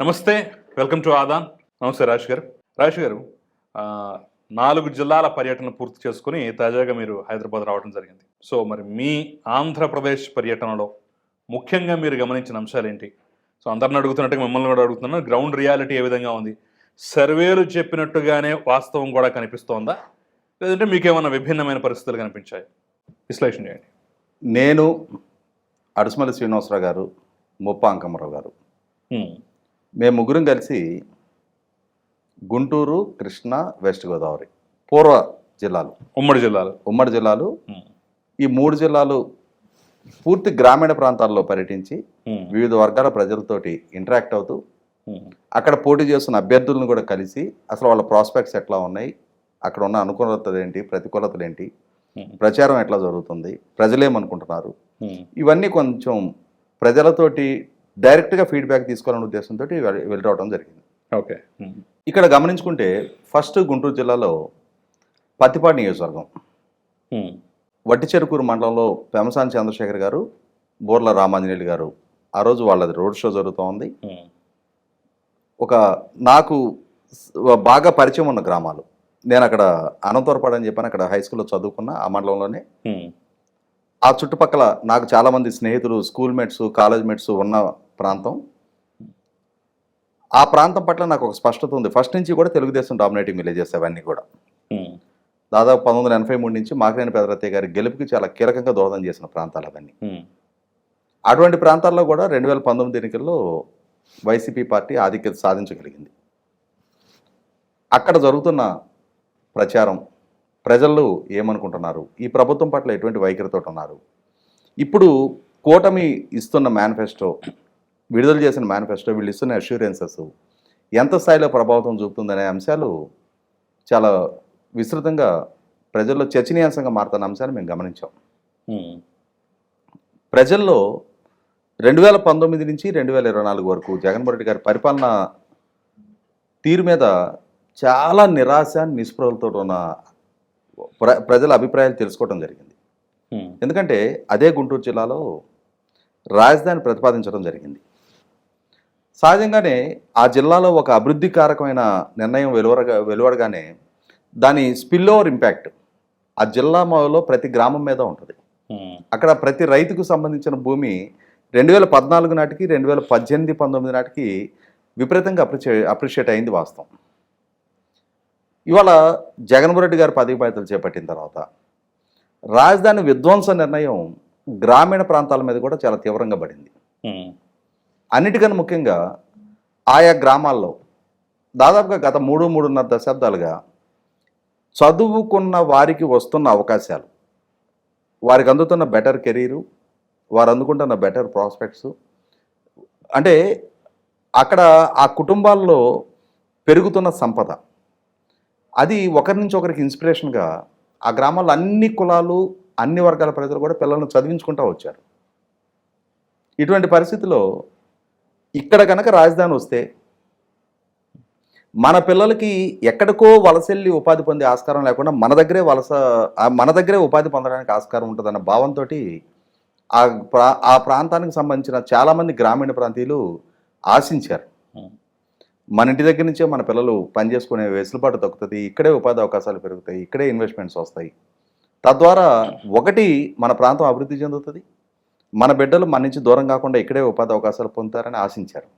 నమస్తే welcome to Aadan. నమస్తే రాజు గారు. రాజు గారు నాలుగు జిల్లాల పర్యటన పూర్తి చేసుకుని తాజాగా మీరు హైదరాబాద్ రావడం జరిగింది. సో మరి మీ ఆంధ్రప్రదేశ్ పర్యటనలో ముఖ్యంగా మీరు గమనించిన అంశాలు ఏంటి? సో అందరిని అడుగుతున్నట్టుగా మిమ్మల్ని కూడా అడుగుతున్నాను గ్రౌండ్ రియాలిటీ ఏ విధంగా ఉంది? సర్వేలు చెప్పినట్టుగానే వాస్తవం కూడా కనిపిస్తోందా? లేదంటే మీకేమైనా విభిన్నమైన పరిస్థితులు కనిపించాయి? విశ్లేషణ చేయండి. నేను అడుసుమల్లి శ్రీనివాసరావు గారు ముప్ప అంకమ్మరావు గారు. మేము ముగ్గురం కలిసి గుంటూరు కృష్ణా వెస్ట్ గోదావరి పూర్వ జిల్లాలు ఉమ్మడి జిల్లాలు ఉమ్మడి జిల్లాలు. ఈ మూడు జిల్లాలు పూర్తి గ్రామీణ ప్రాంతాల్లో పర్యటించి. వివిధ వర్గాల ప్రజలతోటి ఇంటరాక్ట్ అవుతూ. అక్కడ పోటీ చేస్తున్న అభ్యర్థులను కూడా కలిసి అసలు వాళ్ళ ప్రాస్పెక్ట్స్ ఎట్లా ఉన్నాయి అక్కడ ఉన్న అనుకూలతలు ఏంటి ప్రతికూలతలు ఏంటి. ప్రచారం ఎట్లా జరుగుతుంది ప్రజలేమనుకుంటున్నారు. ఇవన్నీ కొంచెం ప్రజలతోటి డైరెక్ట్గా ఫీడ్బ్యాక్ తీసుకోవాలనే ఉద్దేశంతో వెళ్ళి రావడం జరిగింది ఓకే. ఇక్కడ గమనించుకుంటే ఫస్ట్ గుంటూరు జిల్లాలో పత్తిపాడు నియోజకవర్గం హ్మ్. వట్టి చెరుకూరు మండలంలో పెమసాని చంద్రశేఖర్ గారు బోర్ల రామాంజనేయులు గారు ఆ రోజు వాళ్ళది రోడ్ షో జరుగుతూ ఉంది. ఒక నాకు బాగా పరిచయం ఉన్న గ్రామాలు నేను అక్కడ అనంతవరపాడు అని చెప్పాను అక్కడ హై స్కూల్లో చదువుకున్న ఆ మండలంలోనే. ఆ చుట్టుపక్కల నాకు చాలామంది స్నేహితులు స్కూల్ మేట్స్ కాలేజ్ మేట్స్ ఉన్న ప్రాంతం. ఆ ప్రాంతం పట్ల నాకు ఒక స్పష్టత ఉంది. ఫస్ట్ నుంచి కూడా తెలుగుదేశం డామినేటింగ్ విలేజెస్ అవన్నీ కూడా. దాదాపు పంతొమ్మిది వందల ఎనభై మూడు నుంచి మాకినేని పెదరత్తయ్య గారి గెలుపుకి చాలా కీలకంగా దోహదం చేసిన ప్రాంతాలు అవన్నీ. అటువంటి ప్రాంతాల్లో కూడా రెండు వేల పంతొమ్మిది ఎన్నికల్లో వైసీపీ పార్టీ ఆధిక్యత సాధించగలిగింది. అక్కడ జరుగుతున్న ప్రచారం ప్రజలు ఏమనుకుంటున్నారు? ఈ ప్రభుత్వం పట్ల ఎటువంటి వైఖరితో ఉన్నారు? ఇప్పుడు కూటమి ఇస్తున్న మేనిఫెస్టో విడుదల చేసిన మేనిఫెస్టో వీళ్ళు ఇస్తున్న అష్యూరెన్సెస్ ఎంత స్థాయిలో ప్రభావితం చూపుతుందనే అంశాలు చాలా విస్తృతంగా ప్రజల్లో చర్చనీయాంశంగా మారుతున్న అంశాలు మేము గమనించాం. ప్రజల్లో రెండు వేల పంతొమ్మిది నుంచి రెండు వేల ఇరవై నాలుగు వరకు జగన్మోహన్ రెడ్డి గారి పరిపాలన తీరు మీద చాలా నిరాశ నిస్పృహలతో ఉన్న ప్ర ప్రజల అభిప్రాయాలు తెలుసుకోవడం జరిగింది. ఎందుకంటే అదే గుంటూరు జిల్లాలో రాజధాని ప్రతిపాదించడం జరిగింది సహజంగానే ఆ జిల్లాలో ఒక అభివృద్ధి కారకమైన నిర్ణయం వెలువరగా వెలువడగానే దాని స్పిల్ ఓవర్ ఇంపాక్ట్ ఆ జిల్లాలో ప్రతి గ్రామం మీద ఉంటుంది. అక్కడ ప్రతి రైతుకు సంబంధించిన భూమి రెండు వేల పద్నాలుగు నాటికి రెండు వేల పద్దెనిమిది పంతొమ్మిది నాటికి విపరీతంగా అప్రిషియే అప్రిషియేట్ అయింది వాస్తవం ఇవాళ జగన్మోహన్ రెడ్డి గారు పదవి బాధ్యతలు చేపట్టిన తర్వాత రాజధాని విధ్వంస నిర్ణయం గ్రామీణ ప్రాంతాల మీద కూడా చాలా తీవ్రంగా పడింది. అన్నిటికన్నా ముఖ్యంగా ఆయా గ్రామాల్లో దాదాపుగా గత మూడు మూడున్నర దశాబ్దాలుగా చదువుకున్న వారికి వస్తున్న అవకాశాలు. వారికి అందుతున్న బెటర్ కెరీరు వారు అందుకుంటున్న బెటర్ ప్రాస్పెక్ట్స్ అంటే అక్కడ ఆ కుటుంబాల్లో పెరుగుతున్న సంపద. అది ఒకరి నుంచి ఒకరికి ఇన్స్పిరేషన్గా ఆ గ్రామాల్లో అన్ని కులాలు అన్ని వర్గాల ప్రజలు కూడా పిల్లలను చదివించుకుంటూ వచ్చారు. ఇటువంటి పరిస్థితిలో ఇక్కడ కనుక రాజధాని వస్తే మన పిల్లలకి ఎక్కడికో వలసెళ్ళి ఉపాధి పొందే ఆస్కారం లేకుండా మన దగ్గరే వలస మన దగ్గరే ఉపాధి పొందడానికి ఆస్కారం ఉంటుందన్న భావంతో ఆ ప్రా ఆ ప్రాంతానికి సంబంధించిన చాలామంది గ్రామీణ ప్రాంతీయులు ఆశించారు. మన ఇంటి దగ్గర నుంచే మన పిల్లలు పనిచేసుకునే వెసులుబాటు దొరుకుతుంది ఇక్కడే ఉపాధి అవకాశాలు పెరుగుతాయి ఇక్కడే ఇన్వెస్ట్మెంట్స్ వస్తాయి తద్వారా ఒకటి మన ప్రాంతం అభివృద్ధి చెందుతుంది మన బిడ్డలు మన నుంచి దూరం కాకుండా ఇక్కడే ఉపాధి అవకాశాలు పొందుతారని ఆశించారు.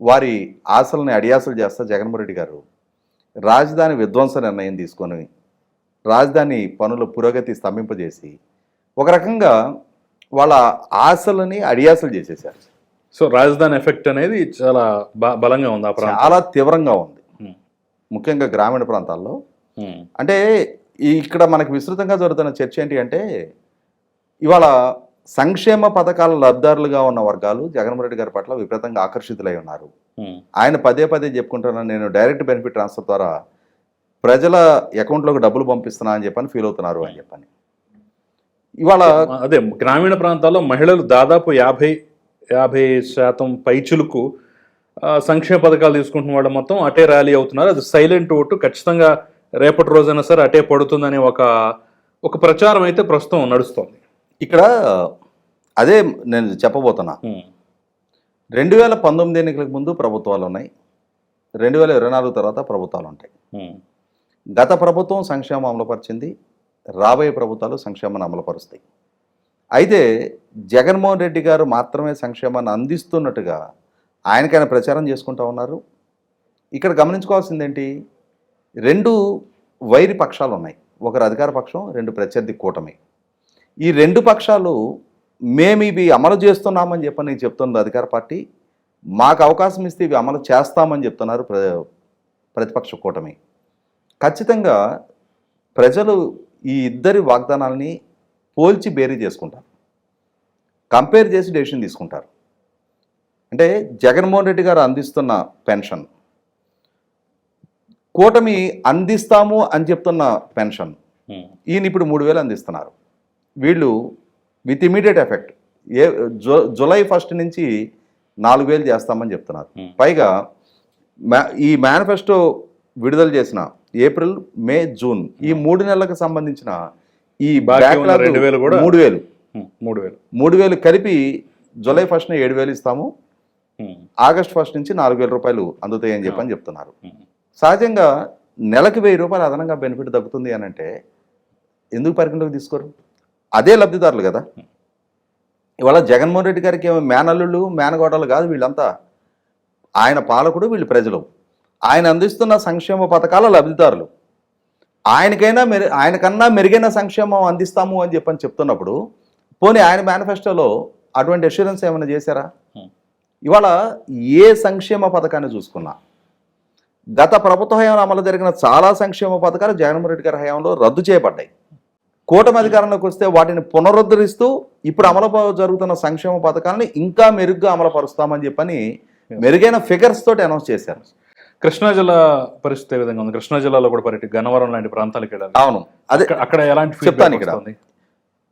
వారి ఆశల్ని అడియాసలు చేస్తా జగన్మోహన్ రెడ్డి గారు రాజధాని విధ్వంస నిర్ణయం తీసుకొని రాజధాని పనుల పురోగతి స్తంభింపజేసి ఒక రకంగా వాళ్ళ ఆశలని అడియాసలు చేసేసారు సో రాజధాని ఎఫెక్ట్ అనేది చాలా బ- బలంగా ఉంది చాలా తీవ్రంగా ఉంది. ముఖ్యంగా గ్రామీణ ప్రాంతాల్లో. అంటే ఇక్కడ మనకు విస్తృతంగా జరుగుతున్న చర్చ ఏంటి అంటే ఇవాళ సంక్షేమ పథకాల లబ్ధారులుగా ఉన్న వర్గాలు జగన్మోహన్ రెడ్డి గారి పట్ల విపరీతంగా ఆకర్షితులై ఉన్నారు. ఆయన పదే పదే చెప్పుకుంటున్నాను నేను డైరెక్ట్ బెనిఫిట్ ట్రాన్స్ఫర్ ద్వారా ప్రజల అకౌంట్లోకి డబ్బులు పంపిస్తున్నా అని చెప్పని ఫీల్ అవుతున్నారు అని చెప్పని. ఇవాళ అదే గ్రామీణ ప్రాంతాల్లో మహిళలు దాదాపు యాభై యాభై శాతం పైచులకు సంక్షేమ పథకాలు తీసుకుంటున్న వాళ్ళు మొత్తం అటే ర్యాలీ అవుతున్నారు. అది సైలెంట్ ఓటు. ఖచ్చితంగా రేపటి రోజైనా సరే అటే పడుతుందనే ఒక ఒక ప్రచారం అయితే ప్రస్తుతం నడుస్తోంది. ఇక్కడ అదే నేను చెప్పబోతున్నా. రెండు వేల పంతొమ్మిది ఎన్నికలకు ముందు ప్రభుత్వాలు ఉన్నాయి. రెండు వేల ఇరవై నాలుగు తర్వాత ప్రభుత్వాలు ఉంటాయి. గత ప్రభుత్వం సంక్షేమం అమలుపరిచింది. రాబోయే ప్రభుత్వాలు సంక్షేమాన్ని అమలుపరుస్తాయి. అయితే జగన్మోహన్ రెడ్డి గారు మాత్రమే సంక్షేమాన్ని అందిస్తున్నట్టుగా ఆయనకైనా ప్రచారం చేసుకుంటా ఉన్నారు. ఇక్కడ గమనించుకోవాల్సింది ఏంటి రెండు వైరి పక్షాలు ఉన్నాయి. ఒకరు అధికార పక్షం రెండు ప్రత్యర్థి కూటమి. ఈ రెండు పక్షాలు మేము ఇవి అమలు చేస్తున్నామని చెప్పని చెప్తుంది అధికార పార్టీ మాకు అవకాశం ఇస్తే ఇవి అమలు చేస్తామని చెప్తున్నారు ప్ర ప్రతిపక్ష కూటమి. ఖచ్చితంగా ప్రజలు ఈ ఇద్దరి వాగ్దానాలని పోల్చి బేరీ చేసుకుంటారు. కంపేర్ చేసి డెసిషన్ తీసుకుంటారు. అంటే జగన్మోహన్ రెడ్డి గారు అందిస్తున్న పెన్షన్ కూటమి అందిస్తాము అని చెప్తున్న పెన్షన్ ఈయన ఇప్పుడు మూడు వేలు అందిస్తున్నారు. వీళ్ళు విత్ ఇమీడియట్ ఎఫెక్ట్ ఏ జు జులై ఫస్ట్ నుంచి నాలుగు వేలు చేస్తామని చెప్తున్నారు. Hmm. పైగా ఈ మేనిఫెస్టో విడుదల చేసిన ఏప్రిల్ మే జూన్ ఈ మూడు నెలలకు సంబంధించిన ఈ మూడు వేలు. ఉమ్, మూడు వేలు. మూడు వేలు కలిపి జూలై ఫస్ట్న ఏడు వేలు ఇస్తాము. ఆగస్ట్ ఫస్ట్ నుంచి నాలుగు వేల రూపాయలు అందుతాయని చెప్పని చెప్తున్నారు. సహజంగా నెలకి వెయ్యి రూపాయలు అదనంగా బెనిఫిట్ దక్కుతుంది అని అంటే ఎందుకు పరిగణలోకి తీసుకోరు? అదే లబ్ధిదారులు కదా. ఇవాళ జగన్మోహన్ రెడ్డి గారికి ఏమో మేనల్లుళ్ళు మేనగోడలు కాదు వీళ్ళంతా. ఆయన పాలకుడు వీళ్ళు ప్రజలు. ఆయన అందిస్తున్న సంక్షేమ పథకాల లబ్ధిదారులు. ఆయనకైనా మెరు ఆయనకన్నా మెరుగైన సంక్షేమం అందిస్తాము అని చెప్పని చెప్తున్నప్పుడు పోనీ ఆయన మేనిఫెస్టోలో అటువంటి అష్యూరెన్స్ ఏమైనా చేశారా. ఇవాళ ఏ సంక్షేమ పథకాన్ని చూసుకున్నా గత ప్రభుత్వ హయాంలో అమలు జరిగిన చాలా సంక్షేమ పథకాలు జగన్మోహన్ రెడ్డి గారి హయాంలో రద్దు చేయబడ్డాయి. కూటమి అధికారంలోకి వస్తే వాటిని పునరుద్ధరిస్తూ ఇప్పుడు అమలు జరుగుతున్న సంక్షేమ పథకాలను ఇంకా మెరుగ్గా అమలు పరుస్తామని చెప్పని మెరుగైన ఫిగర్స్ తోటి అనౌన్స్ చేశారు. కృష్ణా జిల్లా పరిస్థితి ఏ విధంగా ఉంది? కృష్ణా జిల్లాలో కూడా పర్యటి గన్నవరం లాంటి ప్రాంతాలకు వెళ్ళాలి. అవును. అదే అక్కడ- ఎలాంటి చెప్తాను ఇక్కడ.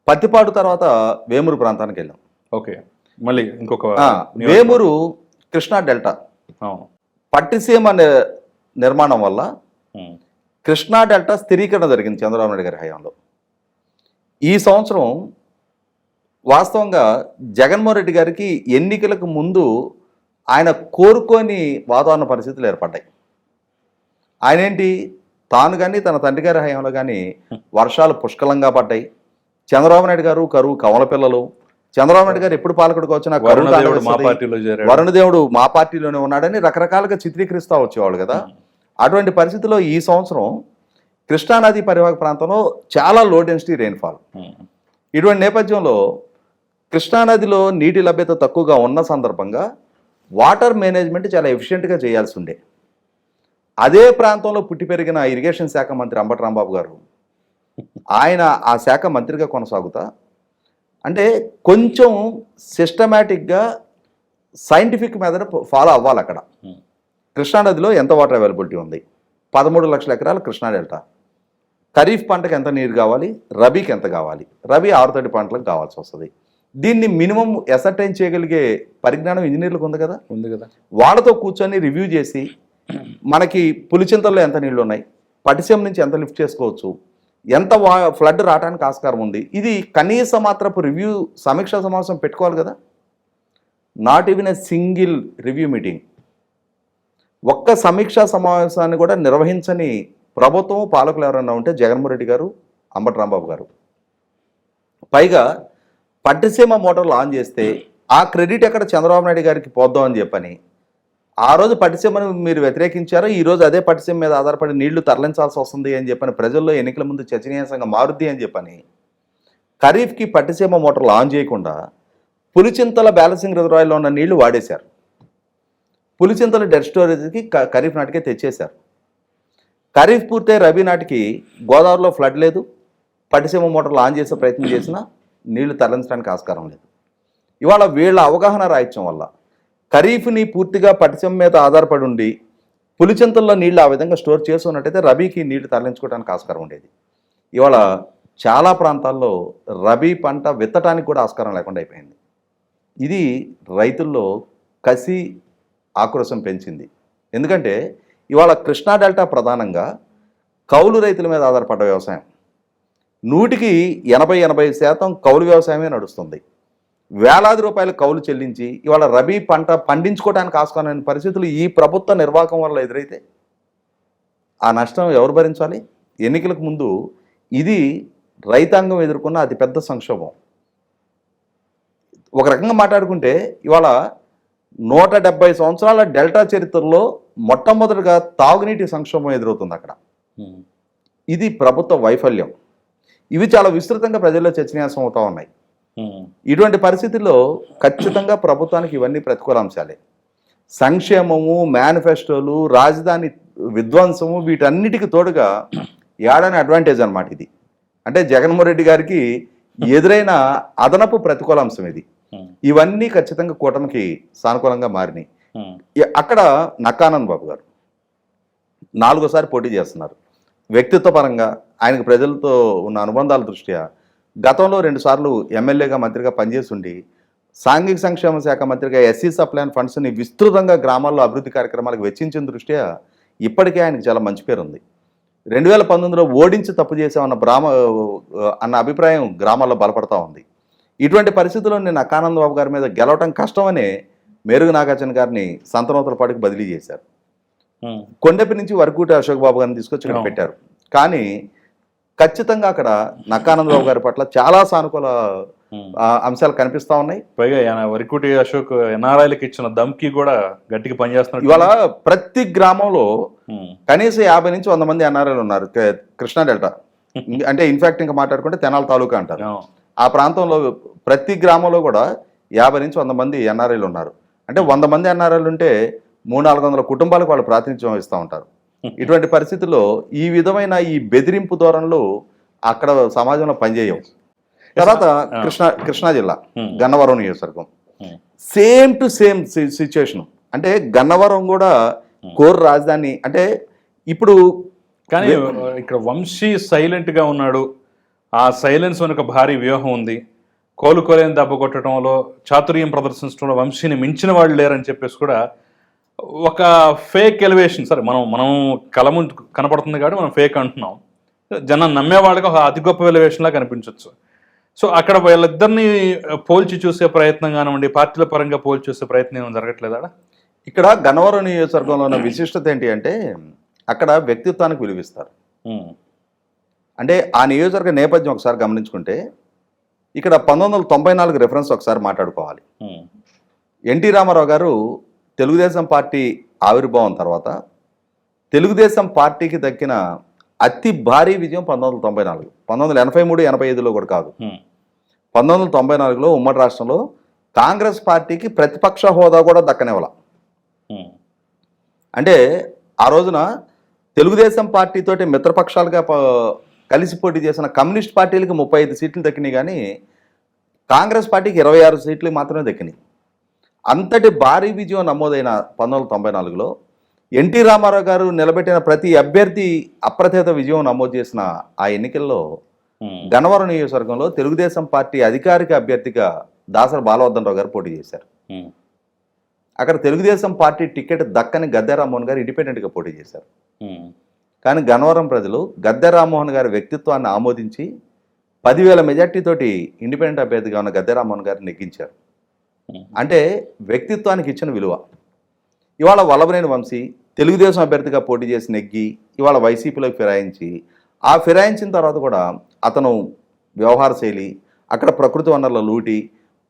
పత్తిపాడు తర్వాత వేమూరు ప్రాంతానికి వెళ్ళాం. ఓకే. మళ్ళీ ఇంకొక. వేమూరు కృష్ణా డెల్టా. అవును. పట్టిసీమ నిర్మాణం వల్ల కృష్ణా డెల్టా స్థిరీకరణ జరిగింది చంద్రబాబు నాయుడు గారి హయాంలో. ఈ సంవత్సరం వాస్తవంగా జగన్మోహన్ రెడ్డి గారికి ఎన్నికలకు ముందు ఆయన కోరుకోని వాతావరణ పరిస్థితులు ఏర్పడ్డాయి. ఆయన ఏంటి? తాను కానీ తన తండ్రి గారి హయాంలో కానీ వర్షాలు పుష్కలంగా పడ్డాయి. చంద్రబాబు నాయుడు గారు కరువు కవల పిల్లలు. చంద్రబాబు నాయుడు గారు ఎప్పుడు పాలకుడికి వచ్చినా కరువు వరుణదేవుడు మా పార్టీలోనే ఉన్నాడని రకరకాలుగా చిత్రీకరిస్తూ వచ్చేవాళ్ళు కదా. అటువంటి పరిస్థితిలో ఈ సంవత్సరం కృష్ణానది పరివాహక ప్రాంతంలో చాలా లో డెన్సిటీ రెయిన్ఫాల్ ఇటువంటి నేపథ్యంలో కృష్ణానదిలో నీటి లభ్యత తక్కువగా ఉన్న సందర్భంగా వాటర్ మేనేజ్మెంట్ చాలా ఎఫిషియెంట్గా చేయాల్సి ఉండే. అదే ప్రాంతంలో పుట్టి పెరిగిన ఇరిగేషన్ శాఖ మంత్రి అంబటి రాంబాబు గారు ఆయన ఆ శాఖ మంత్రిగా కొనసాగుతా అంటే కొంచెం సిస్టమేటిక్గా సైంటిఫిక్ మెథడ్ ఫాలో అవ్వాలి అక్కడ. ఉమ్, కృష్ణానదిలో ఎంత వాటర్ అవైలబిలిటీ ఉంది? పదమూడు లక్షల ఎకరాలు కృష్ణా డెల్టా. ఖరీఫ్ పంటకు ఎంత నీరు కావాలి? రబీకి ఎంత కావాలి? రబీ ఆరుతడి పంటలకు కావాల్సి వస్తుంది. దీన్ని మినిమం ఎసర్టైన్ చేయగలిగే పరిజ్ఞానం ఇంజనీర్లకు ఉంది కదా? ఉంది కదా. వాళ్ళతో కూర్చొని రివ్యూ చేసి మనకి పులిచింతల్లో ఎంత నీళ్ళు ఉన్నాయి పటిసీమ నుంచి ఎంత లిఫ్ట్ చేసుకోవచ్చు? ఎంత వా ఫ్లడ్ రావడానికి ఆస్కారం ఉంది? ఇది కనీస మాత్రపు రివ్యూ సమీక్షా సమావేశం పెట్టుకోవాలి కదా? Not even a single review meeting ఒక్క సమీక్షా సమావేశాన్ని కూడా నిర్వహించని ప్రభుత్వం పాలకులు ఎవరైనా ఉంటే జగన్మోహన్ రెడ్డి గారు అంబటి రాంబాబు గారు. పైగా పట్టిసీమ మోటార్లు ఆన్ చేస్తే ఆ క్రెడిట్ ఎక్కడ చంద్రబాబు నాయుడు గారికి పోద్దాం అని చెప్పని ఆ రోజు పట్టిసీమను మీరు వ్యతిరేకించారో ఈరోజు అదే పట్టిసీమ మీద ఆధారపడి నీళ్ళు తరలించాల్సి వస్తుంది అని చెప్పని ప్రజల్లో ఎన్నికల ముందు చర్చనీయాంశంగా మారుద్ది అని చెప్పని ఖరీఫ్కి పట్టిసీమ మోటార్లు ఆన్ చేయకుండా పులిచింతల బ్యాలెన్సింగ్ రిజర్వాయర్లో ఉన్న నీళ్ళు వాడేశారు. పులిచింతల డెడ్ స్టోరేజ్కి ఖరీఫ్ నాటికే తెచ్చేశారు. ఖరీఫ్ పూర్తయి రబీ నాటికి గోదావరిలో ఫ్లడ్ లేదు పట్టిసీమ మోటార్లు ఆన్ చేసే ప్రయత్నం చేసినా నీళ్ళు తరలించడానికి ఆస్కారం లేదు. ఇవాళ వీళ్ళ అవగాహన రాయిత్యం వల్ల ఖరీఫ్ని పూర్తిగా పటిసీమ మీద ఆధారపడి ఉండి పులిచింతల్లో నీళ్ళు ఆ విధంగా స్టోర్ చేసుకున్నట్టయితే రబీకి నీళ్ళు తరలించుకోవడానికి ఆస్కారం ఉండేది. ఇవాళ చాలా ప్రాంతాల్లో రబీ పంట విత్తటానికి కూడా ఆస్కారం లేకుండా అయిపోయింది. ఇది రైతుల్లో కసి ఆక్రోశం పెంచింది. ఎందుకంటే ఇవాళ కృష్ణా డెల్టా ప్రధానంగా కౌలు రైతుల మీద ఆధారపడ్డ వ్యవసాయం. నూటికి ఎనభై ఎనభై శాతం కౌలు వ్యవసాయమే నడుస్తుంది. వేలాది రూపాయల కౌలు చెల్లించి ఇవాళ రబీ పంట పండించుకోవడానికి ఆస్కానని పరిస్థితులు ఈ ప్రభుత్వ నిర్వాహకం వల్ల ఎదురైతే ఆ నష్టం ఎవరు భరించాలి? ఎన్నికలకు ముందు ఇది రైతాంగం ఎదుర్కొన్న అతిపెద్ద సంక్షోభం. ఒక రకంగా మాట్లాడుకుంటే ఇవాళ నూట డెబ్బై సంవత్సరాల డెల్టా చరిత్రలో మొట్టమొదటిగా తాగునీటి సంక్షోభం ఎదురవుతుంది అక్కడ. ఇది ప్రభుత్వ వైఫల్యం. ఇవి చాలా విస్తృతంగా ప్రజల్లో చర్చనీయాంశం అవుతా ఉన్నాయి. ఇటువంటి పరిస్థితుల్లో ఖచ్చితంగా ప్రభుత్వానికి ఇవన్నీ ప్రతికూల అంశాలే సంక్షేమము మేనిఫెస్టోలు రాజధాని విధ్వంసము వీటన్నిటికి తోడుగా ఏడాని అడ్వాంటేజ్ అన్నమాట ఇది. అంటే జగన్మోహన్ రెడ్డి గారికి ఎదురైన అదనపు ప్రతికూల అంశం ఇది. ఇవన్నీ ఖచ్చితంగా కూటమికి సానుకూలంగా మారినాయి. ఇ- అక్కడ నక్కానంద్ బాబు గారు నాలుగోసారి పోటీ చేస్తున్నారు. వ్యక్తిత్వ పరంగా ఆయనకు ప్రజలతో ఉన్న అనుబంధాల దృష్ట్యా గతంలో రెండుసార్లు ఎమ్మెల్యేగా మంత్రిగా పనిచేస్తుండి సాంఘిక సంక్షేమ శాఖ మంత్రిగా ఎస్సీ సప్లైన్ ఫండ్స్ని విస్తృతంగా గ్రామాల్లో అభివృద్ధి కార్యక్రమాలకు వెచ్చించిన దృష్ట్యా ఇప్పటికే ఆయనకు చాలా మంచి పేరు ఉంది. రెండు వేల పంతొమ్మిదిలో ఓడించి తప్పు చేసామన్న బ్రాహ్మ అన్న అభిప్రాయం గ్రామాల్లో బలపడతా ఉంది. ఇటువంటి పరిస్థితుల్లో నేను అక్కానంద బాబు గారి మీద గెలవటం కష్టమనే మేరుగు నాగార్జున గారిని సంతనోతల పాటికి బదిలీ చేశారు. కొండపి నుంచి వరకూటి అశోక్ బాబు గారిని తీసుకొచ్చి ఇక్కడ. పెట్టారు. కానీ ఖచ్చితంగా అక్కడ నక్కానంద బాబు గారి పట్ల చాలా సానుకూల అంశాలు కనిపిస్తా ఉన్నాయి. పైగా వరికుటి అశోక్ ఎన్ఆర్ఐలకు ఇచ్చిన దమ్కి కూడా గట్టిగా పనిచేస్తున్నాడు ఇవాళ ప్రతి గ్రామంలో కనీసం యాభై నుంచి వంద మంది ఎన్ఆర్ఐలు ఉన్నారు కృష్ణా డెల్టా. అంటే ఇన్ఫాక్ట్ ఇంకా మాట్లాడుకుంటే తెనాల తాలూకా అంటారు. ఆ ప్రాంతంలో ప్రతి గ్రామంలో కూడా యాభై నుంచి వంద మంది ఎన్ఆర్ఐలు ఉన్నారు. అంటే వంద మంది ఎన్ఆర్ఐలు ఉంటే మూడు నాలుగు వందల కుటుంబాలకు వాళ్ళు ప్రాతినిధ్యం వహిస్తూ ఉంటారు. ఇటువంటి పరిస్థితుల్లో ఈ విధమైన ఈ బెదిరింపు ధోరణులు అక్కడ సమాజంలో పనిచేయవు. తర్వాత కృష్ణా కృష్ణా జిల్లా. గన్నవరం నియోజకవర్గం. Same to same situation. అంటే గన్నవరం కూడా కోర్ రాజధాని అంటే ఇప్పుడు కానీ ఇక్కడ వంశీ సైలెంట్గా ఉన్నాడు. ఆ సైలెన్స్ వెనుక భారీ వ్యూహం ఉంది. కోలుకోలేని దెబ్బ కొట్టడంలో చాతుర్యం ప్రదర్శించడంలో వంశీని మించిన వాళ్ళు లేరని చెప్పేసి కూడా ఒక ఫేక్ ఎలివేషన్ సరే మనం మనం కళ ముందు కనపడుతుంది కాబట్టి మనం ఫేక్ అంటున్నాం. జనం నమ్మే వాళ్ళకి ఒక అతి గొప్ప ఎలివేషన్ లా కనిపించవచ్చు సో అక్కడ వీళ్ళిద్దరిని పోల్చి చూసే ప్రయత్నం కానివ్వండి పార్టీల పరంగా పోల్చి చూసే ప్రయత్నం ఏమైనా జరగట్లేదా ఇక్కడ గన్నవరం నియోజకవర్గంలో ఉన్న విశిష్టత ఏంటి అంటే అక్కడ వ్యక్తిత్వానికి విలువిస్తారు. అంటే ఆ నియోజకవర్గ నేపథ్యం ఒకసారి గమనించుకుంటే ఇక్కడ పంతొమ్మిది వందల తొంభై నాలుగు రెఫరెన్స్ ఒకసారి మాట్లాడుకోవాలి. ఎన్టీ రామారావు గారు తెలుగుదేశం పార్టీ ఆవిర్భావం తర్వాత తెలుగుదేశం పార్టీకి దక్కిన అతి భారీ విజయం పంతొమ్మిది వందల తొంభై నాలుగు. పంతొమ్మిది వందల ఎనభై మూడు ఎనభై ఐదులో కూడా కాదు. పంతొమ్మిది వందల తొంభై నాలుగులో ఉమ్మడి రాష్ట్రంలో కాంగ్రెస్ పార్టీకి ప్రతిపక్ష హోదా కూడా దక్కనివ్వాల. అంటే ఆ రోజున తెలుగుదేశం పార్టీతోటి మిత్రపక్షాలుగా కలిసి పోటీ చేసిన కమ్యూనిస్ట్ పార్టీలకి ముప్పై ఐదు సీట్లు దక్కినాయి కానీ కాంగ్రెస్ పార్టీకి ఇరవై ఆరు సీట్లు మాత్రమే దక్కినాయి. అంతటి భారీ విజయం నమోదైన పంతొమ్మిది వందల తొంభై నాలుగులో ఎన్టీ రామారావు గారు నిలబెట్టిన ప్రతి అభ్యర్థి అప్రతిహత విజయం నమోదు చేసిన ఆ ఎన్నికల్లో గన్నవరం నియోజకవర్గంలో తెలుగుదేశం పార్టీ అధికారిక అభ్యర్థిగా దాసరి బాలవర్ధన్ రావు గారు పోటీ చేశారు. అక్కడ తెలుగుదేశం పార్టీ టికెట్ దక్కని గద్దె రామ్మోహన్ గారు ఇండిపెండెంట్గా పోటీ చేశారు. కానీ గన్నవరం ప్రజలు గద్దె రామ్మోహన్ గారి వ్యక్తిత్వాన్ని ఆమోదించి పదివేల మెజార్టీతోటి ఇండిపెండెంట్ అభ్యర్థిగా ఉన్న గద్దె రామ్మోహన్ గారిని నెగ్గించారు. అంటే వ్యక్తిత్వానికి ఇచ్చిన విలువ. ఇవాళ వల్లభనేని వంశీ తెలుగుదేశం అభ్యర్థిగా పోటీ చేసి నెగ్గి ఇవాళ వైసీపీలోకి ఫిరాయించి ఆ ఫిరాయించిన తర్వాత కూడా అతను వ్యవహార శైలి అక్కడ ప్రకృతి వనరుల లూటి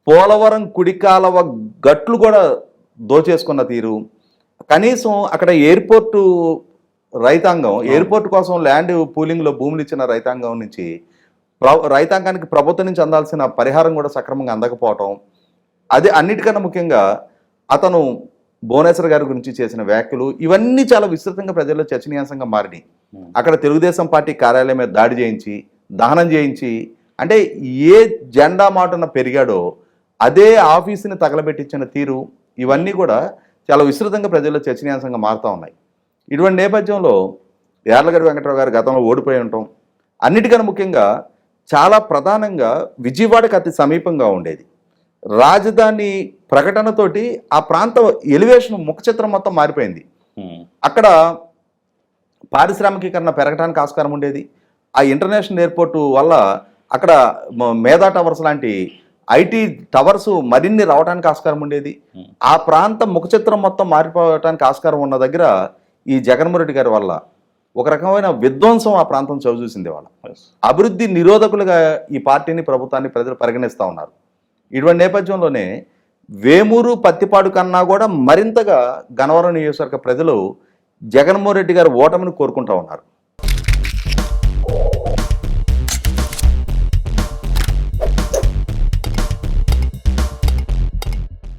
పోలవరం కుడికాలవ గట్లు కూడా దోచేసుకున్న తీరు కనీసం అక్కడ ఎయిర్పోర్టు రైతాంగం ఎయిర్పోర్ట్ కోసం ల్యాండ్ పూలింగ్లో భూములు ఇచ్చిన రైతాంగం నుంచి రైతాంగానికి ప్రభుత్వం నుంచి అందాల్సిన పరిహారం కూడా సక్రమంగా అందకపోవటం అది అన్నిటికన్నా ముఖ్యంగా అతను భువనేశ్వర్ గారి గురించి చేసిన వ్యాఖ్యలు ఇవన్నీ చాలా విస్తృతంగా ప్రజల్లో చర్చనీయాంశంగా మారినాయి. అక్కడ తెలుగుదేశం పార్టీ కార్యాలయం మీద దాడి చేయించి దహనం చేయించి అంటే ఏ జెండా మాటున పెరిగాడో అదే ఆఫీసుని తగలబెట్టించిన తీరు ఇవన్నీ కూడా చాలా విస్తృతంగా ప్రజల్లో చర్చనీయాంశంగా మారుతూ ఉన్నాయి. ఇటువంటి నేపథ్యంలో యార్లగడ్డ వెంకటరావు గారు గతంలో ఓడిపోయి ఉండటం అన్నిటికన్నా ముఖ్యంగా చాలా ప్రధానంగా విజయవాడకి అతి సమీపంగా ఉండేది. రాజధాని ప్రకటనతోటి ఆ ప్రాంత ఎలివేషన్ ముఖ చిత్రం మొత్తం మారిపోయింది. అక్కడ పారిశ్రామికీకరణ పెరగడానికి ఆస్కారం ఉండేది. ఆ ఇంటర్నేషనల్ ఎయిర్పోర్టు వల్ల అక్కడ మేధా టవర్స్ లాంటి ఐటీ టవర్స్ మరిన్ని రావడానికి ఆస్కారం ఉండేది. ఆ ప్రాంతం ముఖ చిత్రం మొత్తం మారిపోవడానికి ఆస్కారం ఉన్న దగ్గర ఈ జగన్మోహన్ రెడ్డి గారి వల్ల ఒక రకమైన విధ్వంసం ఆ ప్రాంతం చవిచూసింది వాళ్ళ. అభివృద్ధి నిరోధకులుగా ఈ పార్టీని ప్రభుత్వాన్ని ప్రజలు పరిగణిస్తూ ఉన్నారు. ఇటువంటి నేపథ్యంలోనే వేమూరు పత్తిపాడు కన్నా కూడా మరింతగా గనవరం నియోజకవర్గ ప్రజలు జగన్మోహన్ రెడ్డి గారి ఓటమిని కోరుకుంటా ఉన్నారు.